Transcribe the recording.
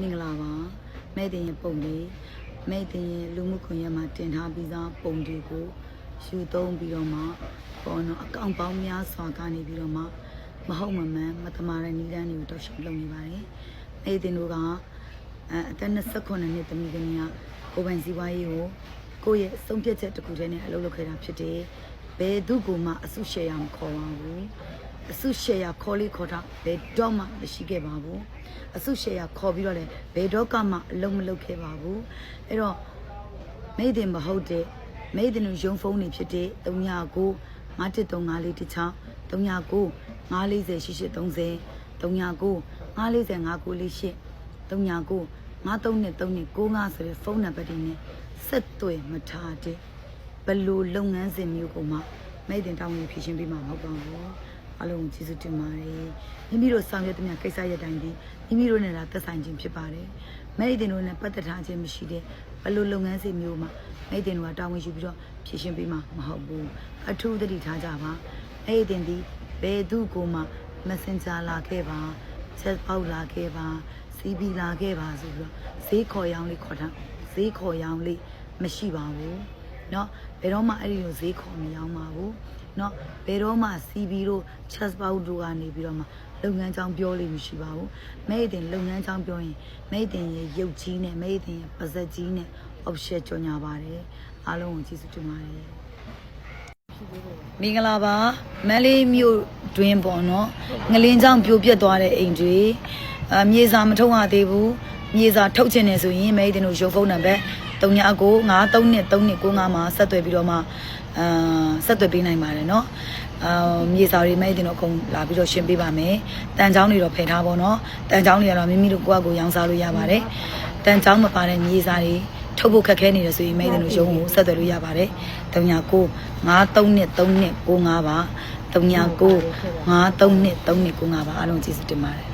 မင်္ဂလာပါမဲ့တင်ရဲ့ပုံလေးမဲ့တင်ရဲ့လူမှုကွန်ရက်မှာတင်ထားပြီးသားပုံတွေကိုယူသုံးပြီးတော့မှပေါ်တော့အကောင့်ပေါင်းများစွာကနေပြီးတော့မှမဟုတ်မမှန်မတမာတဲ့နည်းလမ်းတွေကိုတောက်လျှောက်လုပ်နေပါတယ်မဲ့တင်တို့ကအဲအသက်28နှစ်သမီးကလေးကကိုယ်ပိုင်စီးပွားရေးကိုကိုယ့်ရဲ့အဆုံးဖြတ်ချက်တစ်ခုတည်းနဲ့အလုပ်လုပ်ခဲ့တာဖြစ်တယ်ဘယ်သူကမှအဆုရှယ်ရမခေါ်ပါဘူး အစုရှယ်ယာခေါ်လေးခေါ်တာဘယ်တော့မှမရှိခဲ့ပါဘူးအစုရှယ်ယာခေါ်ပြီးတော့လည်းဘယ်တော့မှအလုံးမလုပ်ခဲ့ပါဘူးအဲ့တော့မိတ်တင်မဟုတ်တဲ့မိတ်တင်တို့ရုံဖုန်းနေဖြစ်တဲ့39 5135တချောင်း39 940 8830 39 945 948 39 933395ဆိုတဲ့ဖုန်းနံပါတ်တွေနဲ့ဆက်သွယ်မထားတဲ့ဘယ်လိုလုပ်ငန်းစဉ်မျိုးကိုမှမိတ်တင်တောင်းဝင်ဖြည့်ရှင်းပေးမှာမဟုတ်ပါဘူး အလုံးကိုကျေးဇူးတင်ပါတယ်မိမိတို့ဆောင်ရွက်သမျှကိစ္စရပ်တိုင်းဒီမိမိတို့နဲ့လာသက်ဆိုင်ခြင်းဖြစ်ပါတယ်မိတ်တင်တို့နဲ့ပတ်သက်ထားခြင်းမရှိတဲ့ဘယ်လိုလုပ်ငန်းစဉ်မျိုးမှမိတ်တင်တို့ကတာဝန်ယူပြီးတော့ဖြည့်ရှင်းပေးမှာမဟုတ်ဘူးအထူးသတိထားကြပါမိတ်တင်ဒီဘယ်သူကိုမှ messenger လာခဲ့ပါ chat box လာခဲ့ပါ CB လာခဲ့ပါဆိုပြီးတော့ဈေးခေါ်ရောင်းလေးခေါ်ထားဈေးခေါ်ရောင်းလေးမရှိပါဘူးเนาะဘယ်တော့မှအဲ့ဒီလိုဈေးခေါ်မရောင်းပါဘူး เนาะဘယ်တော့မှ CB တို့ chat box တို့ကနေပြီးတော့မှလုပ်ငန်းချောင်းပြောလို့မရှိပါဘူးမဲအတင်လုပ်ငန်းချောင်းပြောရင်မဲအတင်ရဲ့ရုပ်ကြီးနဲ့မဲအတင်ရဲ့ပါဇက်ကြီးနဲ့ option ကြော်ညာပါတယ်အားလုံးကိုကျေးဇူးတင်ပါတယ် မင်္ဂလာပါမန္တလေးမြို့တွင်ပေါ့နော်ငလင်းချောင်းပြိုပြက်သွားတဲ့အိမ်တွေအမြေစာမထုံးရသေးဘူးမြေစာထုတ်ချင်တယ်ဆိုရင်မဲတင်တို့ရုပ်ဖုန်းနံပါတ် 3993နဲ့3295မှာဆက်သွယ်ပြီးတော့မှအာဆက်သွယ်ပေးနိုင်ပါတယ်เนาะအာမြေစာတွေမဲတင်တို့အကုန်လာပြီးတော့ရှင်းပေးပါမယ်တန်ချောင်းတွေတော့ဖယ်ထားပါတော့တန်ချောင်းတွေကတော့မိမိတို့ကိုယ့်အကိုရောင်းစားလို့ရပါတယ်တန်ချောင်းမပါတဲ့မြေစာတွေ ထုတ်ဖို့ခက်ခဲနေတယ်ဆိုရင်မဲတယ်လို့ရုံးကိုဆက်သွယ်လို့ရပါတယ်။39 53နဲ့3295ပါ39 53နဲ့3295ပါအားလုံးကျေးဇူးတင်ပါတယ်